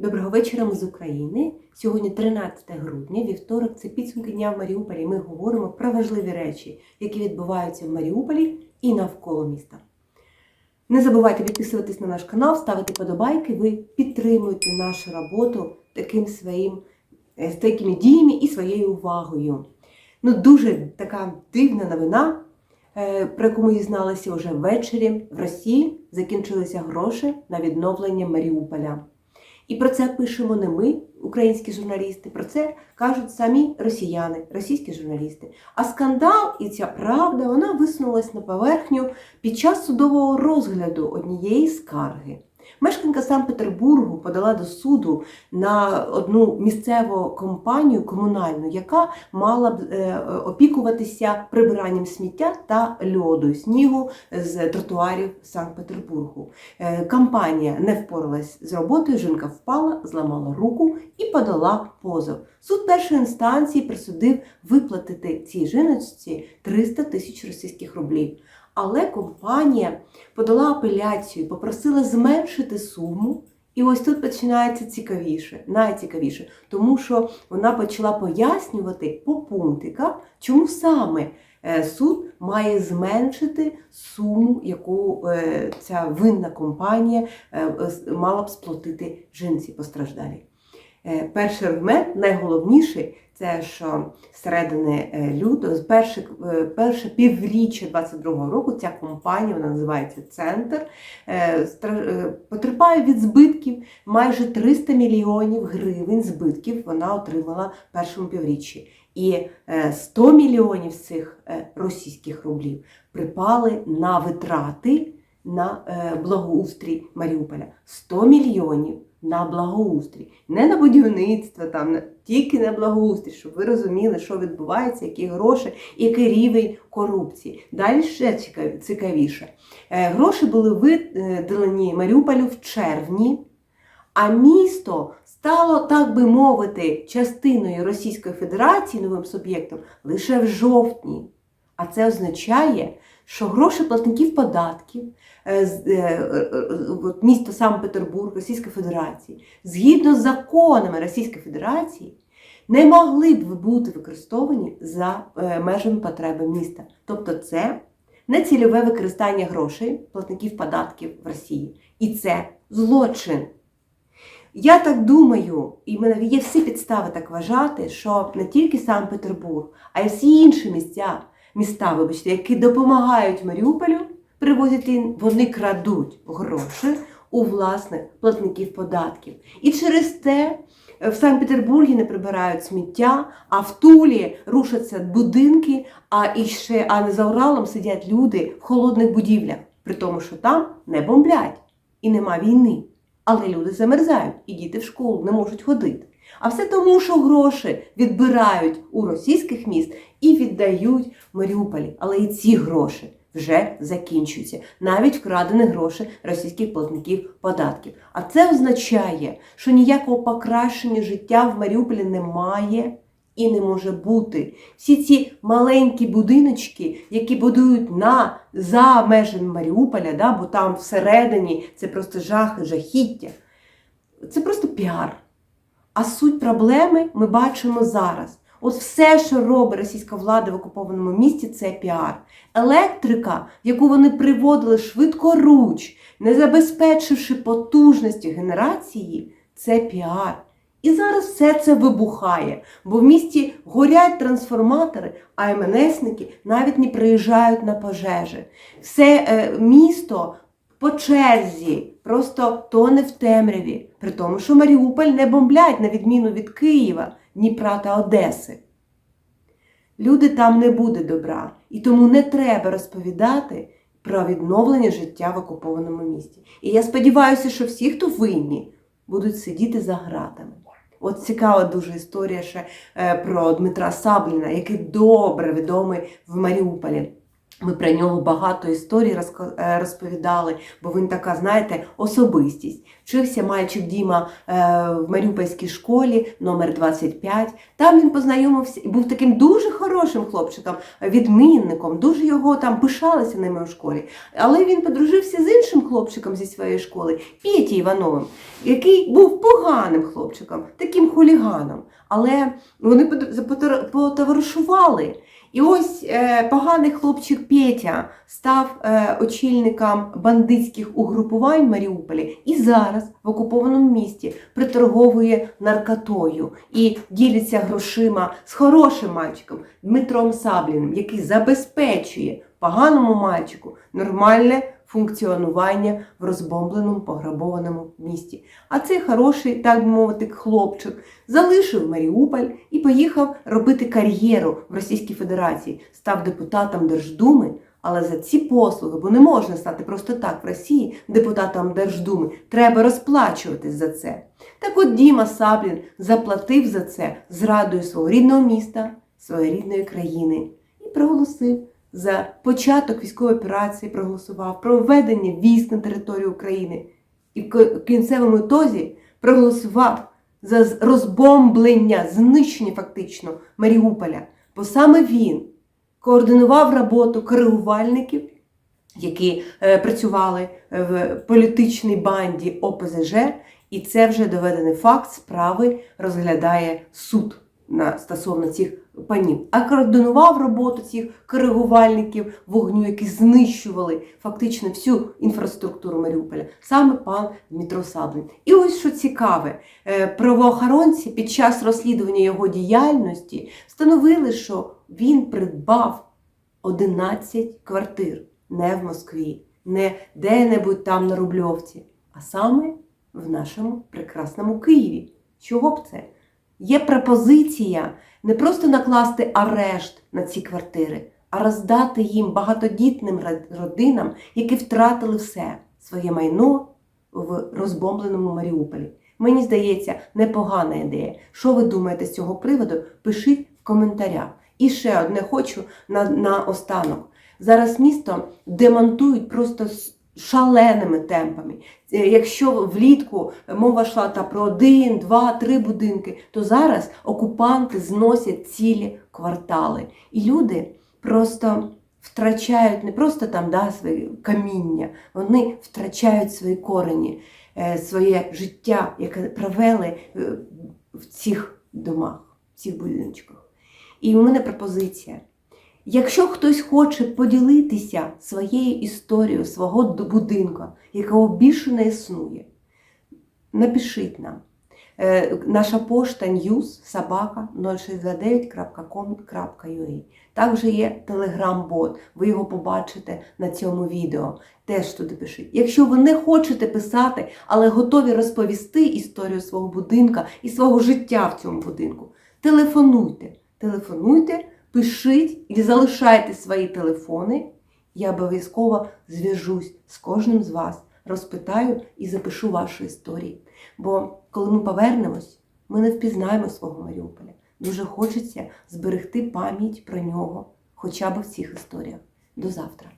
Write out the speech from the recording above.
Доброго вечора з України. Сьогодні 13 грудня, вівторок, це підсумки дня в Маріуполі. Ми говоримо про важливі речі, які відбуваються в Маріуполі і навколо міста. Не забувайте підписуватись на наш канал, ставити подобайки. Ви підтримуєте нашу роботу таким своїм, е, такими діями і своєю увагою. Ну, дуже така дивна новина, е, про яку ми дізналися вже ввечері. В Росії закінчилися гроші на відновлення Маріуполя. І про це пишемо не ми, українські журналісти, про це кажуть самі росіяни, російські журналісти. А скандал і ця правда вона висунулась на поверхню під час судового розгляду однієї скарги. Мешканка Санкт-Петербургу подала до суду на одну місцеву компанію комунальну, яка мала б е, опікуватися прибиранням сміття та льоду, снігу з тротуарів Санкт-Петербургу. Е, Компанія не впоралась з роботою, жінка впала, зламала руку і подала позов. Суд першої інстанції присудив виплатити цій жіночці 300 тисяч російських рублів. Але компанія подала апеляцію, попросила зменшити суму. І ось тут починається цікавіше, найцікавіше, тому що вона почала пояснювати по пунктиках, чому саме е, суд має зменшити суму, яку е, ця винна компанія е, мала б сплатити жінці постраждалій. Е, Перший аргумент, найголовніший, це що середини е, лютого, з перше, перше півріччя 22-го року ця компанія, вона називається Центр, е, е, потерпає від збитків майже 300 мільйонів гривень збитків вона отримала в першому півріччі. І е, 100 мільйонів цих російських рублів припали на витрати на благоустрій Маріуполя. 100 мільйонів на благоустрій. Не на будівництво, там, тільки на благоустрій, щоб ви розуміли, що відбувається, які гроші, який рівень корупції. Далі ще цікавіше. Е, Гроші були виділені Маріуполю в червні, а місто стало, так би мовити, частиною Російської Федерації новим суб'єктом лише в жовтні. А це означає, що гроші платників податків е, е, місто Санкт-Петербург Російської Федерації, згідно з законами Російської Федерації, не могли б бути використовані за е, межами потреби міста. Тобто це нецільове використання грошей платників податків в Росії. І це злочин. Я так думаю, і мене є всі підстави так вважати, що не тільки Санкт-Петербург, а й всі інші місця, міста, вибачте, які допомагають Маріуполю, привозять вони крадуть гроші у власних платників податків. І через те в Санкт-Петербургі не прибирають сміття, а в Тулі рушаться будинки, а і а не за Уралом сидять люди в холодних будівлях, при тому, що там не бомблять і нема війни. Але люди замерзають, і діти в школу не можуть ходити. А все тому, що гроші відбирають у російських міст і віддають Маріуполі. Але і ці гроші вже закінчуються. Навіть вкрадені гроші російських платників податків. А це означає, що ніякого покращення життя в Маріуполі немає. І не може бути. Всі ці маленькі будиночки, які будують на за межами Маріуполя, да, бо там всередині це просто жах, і жахіття. Це просто піар. А суть проблеми ми бачимо зараз. От все, що робить російська влада в окупованому місті, це піар. Електрика, яку вони приводили швидкоруч, не забезпечивши потужності генерації, це піар. І зараз все це вибухає, бо в місті горять трансформатори, а МНСники навіть не приїжджають на пожежі. Все е, місто по черзі просто тоне в темряві, при тому, що Маріуполь не бомблять, на відміну від Києва, Дніпра та Одеси. Люди там не буде добра, і тому не треба розповідати про відновлення життя в окупованому місті. І я сподіваюся, що всі, хто винні, будуть сидіти за гратами. От цікава дуже історія ще е, про Дмитра Сабліна, який добре відомий в Маріуполі. Ми про нього багато історій е, розповідали, бо він така, знаєте, особистість. Вчився мальчик Діма е, в Маріупольській школі номер 25. Там він познайомився і був таким дуже хорошим хлопчиком, відмінником. Дуже його там пишалися ними у школі. Але він подружився з іншим хлопчиком зі своєї школи, Петі Івановим, який був поганим хлопчиком, таким хуліганом. Але вони пот- потоваришували. І ось е, поганий хлопчик Петя став е, очільником бандитських угрупувань в Маріуполі і зараз в окупованому місті приторговує наркотою і ділиться грошима з хорошим мальчиком Дмитром Сабліним, який забезпечує поганому мальчику нормальне функціонування в розбомбленому пограбованому місті. А цей хороший, так би мовити, хлопчик залишив Маріуполь і поїхав робити кар'єру в Російській Федерації, став депутатом Держдуми. Але за ці послуги, бо не можна стати просто так в Росії депутатом Держдуми, треба розплачуватись за це. Так от Діма Саблін заплатив за це зрадою свого рідного міста, своєї рідної країни і проголосив за початок військової операції, проголосував про введення військ на територію України і в кінцевому ітозі проголосував за розбомблення, знищення фактично Маріуполя. Бо саме він координував роботу коригувальників, які е, працювали в політичній банді ОПЗЖ, і це вже доведений факт справи розглядає суд на стосовно цих панів. А координував роботу цих коригувальників вогню, які знищували фактично всю інфраструктуру Маріуполя, саме пан Дмитро Саблін. І ось що цікаве, е, правоохоронці під час розслідування його діяльності встановили, що він придбав 11 квартир не в Москві, не де-небудь там на Рубльовці, а саме в нашому прекрасному Києві. Чого б це? Є пропозиція не просто накласти арешт на ці квартири, а роздати їм багатодітним родинам, які втратили все своє майно в розбомбленому Маріуполі. Мені здається, непогана ідея. Що ви думаєте з цього приводу? Пишіть в коментарях. І ще одне хочу на, на останок. Зараз місто демонтують просто шаленими темпами. Е, Якщо влітку мова йшла та про один, два, три будинки, то зараз окупанти зносять цілі квартали. І люди просто втрачають не просто там да, свої каміння, вони втрачають свої корені, е, своє життя, яке провели е, в цих домах, в цих будиночках. І у мене пропозиція. Якщо хтось хоче поділитися своєю історією свого будинку, якого більше не існує, напишіть нам. Е, Наша пошта news собака 069.com.ua. Також є телеграм-бот, ви його побачите на цьому відео. Теж туди пишіть. Якщо ви не хочете писати, але готові розповісти історію свого будинка і свого життя в цьому будинку, телефонуйте. Телефонуйте, пишіть і залишайте свої телефони. Я обов'язково зв'яжусь з кожним з вас, розпитаю і запишу ваші історії. Бо коли ми повернемось, ми не впізнаємо свого Маріуполя. Дуже хочеться зберегти пам'ять про нього хоча б в цих історіях. До завтра.